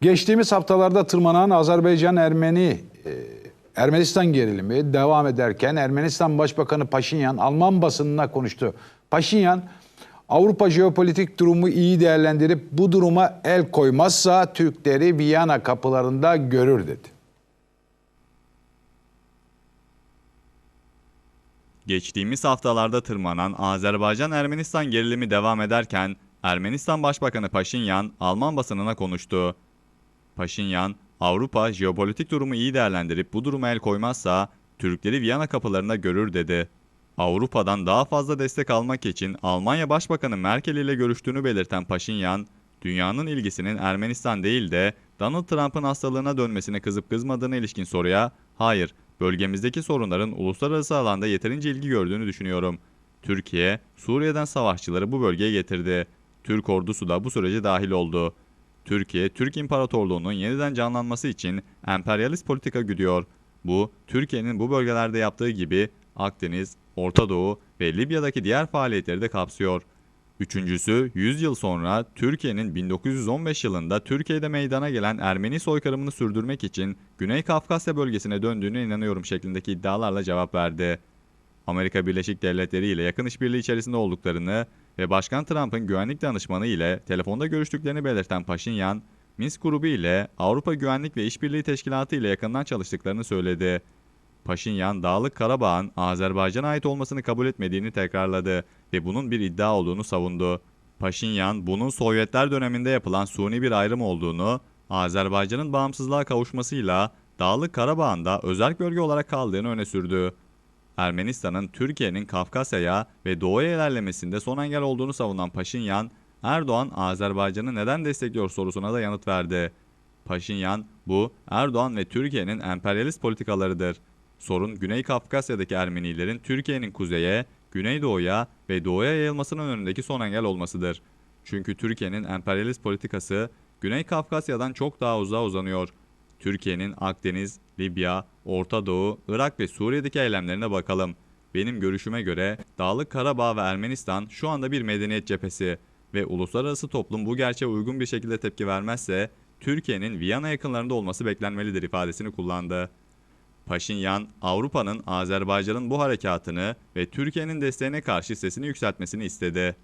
Geçtiğimiz haftalarda tırmanan Azerbaycan-Ermeni e, gerilimi devam ederken Ermenistan Başbakanı Paşinyan Alman basınına konuştu. Paşinyan Avrupa jeopolitik durumu iyi değerlendirip bu duruma el koymazsa Türkleri Viyana kapılarında görür dedi. Geçtiğimiz haftalarda tırmanan Azerbaycan-Ermenistan gerilimi devam ederken Ermenistan Başbakanı Paşinyan Alman basınına konuştu. Paşinyan, Avrupa jeopolitik durumu iyi değerlendirip bu duruma el koymazsa Türkleri Viyana kapılarında görür dedi. Avrupa'dan daha fazla destek almak için Almanya Başbakanı Merkel ile görüştüğünü belirten Paşinyan, dünyanın ilgisinin Ermenistan değil de Donald Trump'ın hastalığına dönmesine kızıp kızmadığına ilişkin soruya, hayır, bölgemizdeki sorunların uluslararası alanda yeterince ilgi gördüğünü düşünüyorum. Türkiye, Suriye'den savaşçıları bu bölgeye getirdi. Türk ordusu da bu sürece dahil oldu. Türkiye, Türk İmparatorluğu'nun yeniden canlanması için emperyalist politika güdüyor. Bu, Türkiye'nin bu bölgelerde yaptığı gibi Akdeniz, Orta Doğu ve Libya'daki diğer faaliyetleri de kapsıyor. Üçüncüsü, 100 yıl sonra Türkiye'nin 1915 yılında Türkiye'de meydana gelen Ermeni soykırımını sürdürmek için Güney Kafkasya bölgesine döndüğüne inanıyorum şeklindeki iddialarla cevap verdi. Amerika Birleşik Devletleri ile yakın işbirliği içerisinde olduklarını ve Başkan Trump'ın güvenlik danışmanı ile telefonda görüştüklerini belirten Paşinyan, Minsk grubu ile Avrupa Güvenlik ve İşbirliği Teşkilatı ile yakından çalıştıklarını söyledi. Paşinyan, Dağlık Karabağ'ın Azerbaycan'a ait olmasını kabul etmediğini tekrarladı ve bunun bir iddia olduğunu savundu. Paşinyan, bunun Sovyetler döneminde yapılan suni bir ayrım olduğunu, Azerbaycan'ın bağımsızlığa kavuşmasıyla Dağlık Karabağ'ın da özel bölge olarak kaldığını öne sürdü. Ermenistan'ın Türkiye'nin Kafkasya'ya ve Doğu'ya ilerlemesinde son engel olduğunu savunan Paşinyan, Erdoğan Azerbaycan'ı neden destekliyor sorusuna da yanıt verdi. Paşinyan, bu Erdoğan ve Türkiye'nin emperyalist politikalarıdır. Sorun Güney Kafkasya'daki Ermenilerin Türkiye'nin kuzeye, Güneydoğu'ya ve Doğu'ya yayılmasının önündeki son engel olmasıdır. Çünkü Türkiye'nin emperyalist politikası Güney Kafkasya'dan çok daha uzağa uzanıyor. Türkiye'nin Akdeniz, Libya, Orta Doğu, Irak ve Suriye'deki eylemlerine bakalım. Benim görüşüme göre Dağlık Karabağ ve Ermenistan şu anda bir medeniyet cephesi ve uluslararası toplum bu gerçeğe uygun bir şekilde tepki vermezse Türkiye'nin Viyana yakınlarında olması beklenmelidir ifadesini kullandı. Paşinyan, Avrupa'nın Azerbaycan'ın bu harekatını ve Türkiye'nin desteğine karşı sesini yükseltmesini istedi.